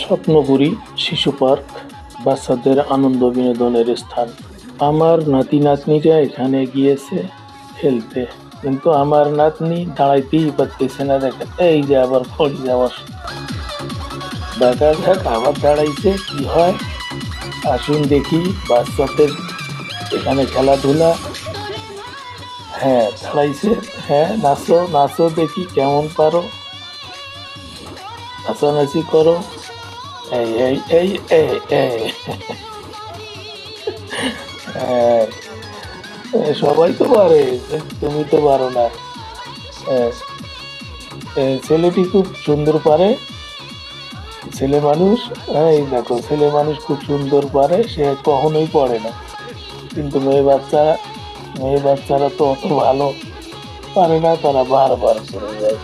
স্বপ্নপুরী শিশু পার্ক, বাচ্চাদের আনন্দ বিনোদনের স্থান। আমার নাতি নাতনিরা এখানে গিয়েছে খেলতে, কিন্তু আমার নাতনি দাঁড়াইতেই পারতেছে না দেখেন এই যে আবার ফড়ি যাওয়ার দেখা যাক আবার দাঁড়াইছে, কি হয়? আসুন দেখি বাচ্চাদের এখানে খেলাধুলা হ্যাঁ দাঁড়াইছে হ্যাঁ নাচো নাচো দেখি কেমন পারো। নাচানাচি করো। এই এই এই এই এই। হ্যাঁ, সবাই তো পারে তুমি তো পারো না। হ্যাঁ, ছেলেটি খুব সুন্দর পারে। ছেলে মানুষ হ্যাঁ এই দেখো ছেলে মানুষ খুব সুন্দর পারে সে কখনোই পড়ে না। কিন্তু মেয়ে বাচ্চা মেয়ে বাচ্চারা তো অত ভালো পারে না তারা বারবার করে যায়।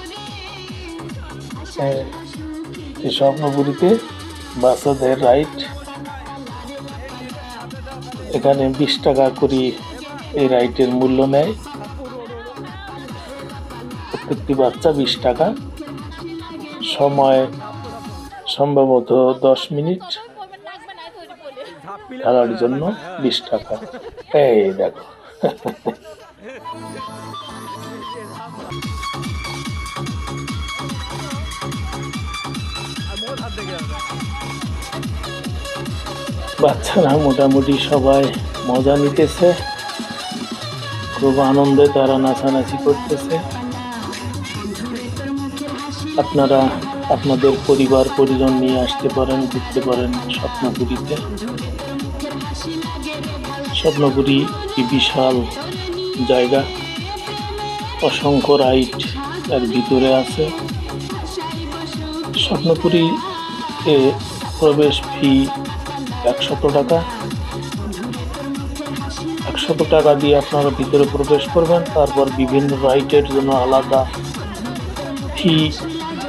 হ্যাঁ, এই স্বপ্নপুরীতে বাচ্চাদের রাইড এখানে বিশ টাকা করে এই রাইডের মূল্য নেয়। প্রত্যেকটি বাচ্চা বিশ টাকা। সময় সম্ভবত দশ মিনিট। খেলার জন্য বিশ টাকা। এই দেখো। বাচ্চারা মোটামুটি সবাই মজা নিতেছে। খুব আনন্দে তারা নাচানাচি করতেছে। আপনারা আপনাদের পরিবার পরিজন নিয়ে আসতে পারেন, ঘুরতে পারেন স্বপ্নপুরীতে। স্বপ্নপুরী একটি বিশাল জায়গা? অসংখ্য রাইড এর ভিতরে আছে। স্বপ্নপুরী এ প্রবেশ ফি একশত টাকা। একশত টাকা দিয়ে আপনারা ভিতরে প্রবেশ করবেন, তারপর বিভিন্ন রাইডের জন্য আলাদা ফি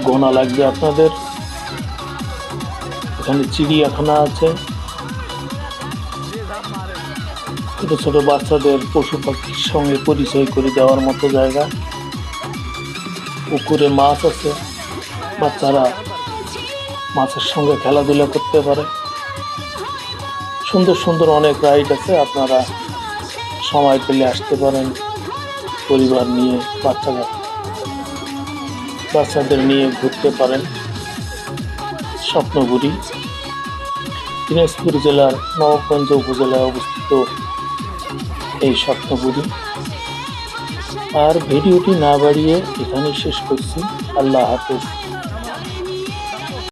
গোনা লাগবে আপনাদের। এখানে চিড়িয়াখানা আছে। ছোট ছোট বাচ্চাদের পশু পাখির সঙ্গে পরিচয় করে দেওয়ার মতো জায়গা। পুকুরে মাছ আছে, বাচ্চারা মাছের সঙ্গে খেলাধুলা করতে পারে। সুন্দর সুন্দর অনেক রাইড আছে, আপনারা সময় পেলে আসতে পারেন পরিবার নিয়ে বাচ্চারা বাচ্চাদের নিয়ে ঘুরতে পারেন। স্বপ্নগুড়ি, দিনাজপুর জেলার নবাবগঞ্জ উপজেলায় অবস্থিত এই স্বপ্নগুলি আর ভিডিওটি না বাড়িয়ে এখানেই শেষ করছি। আল্লাহ হাফেজ।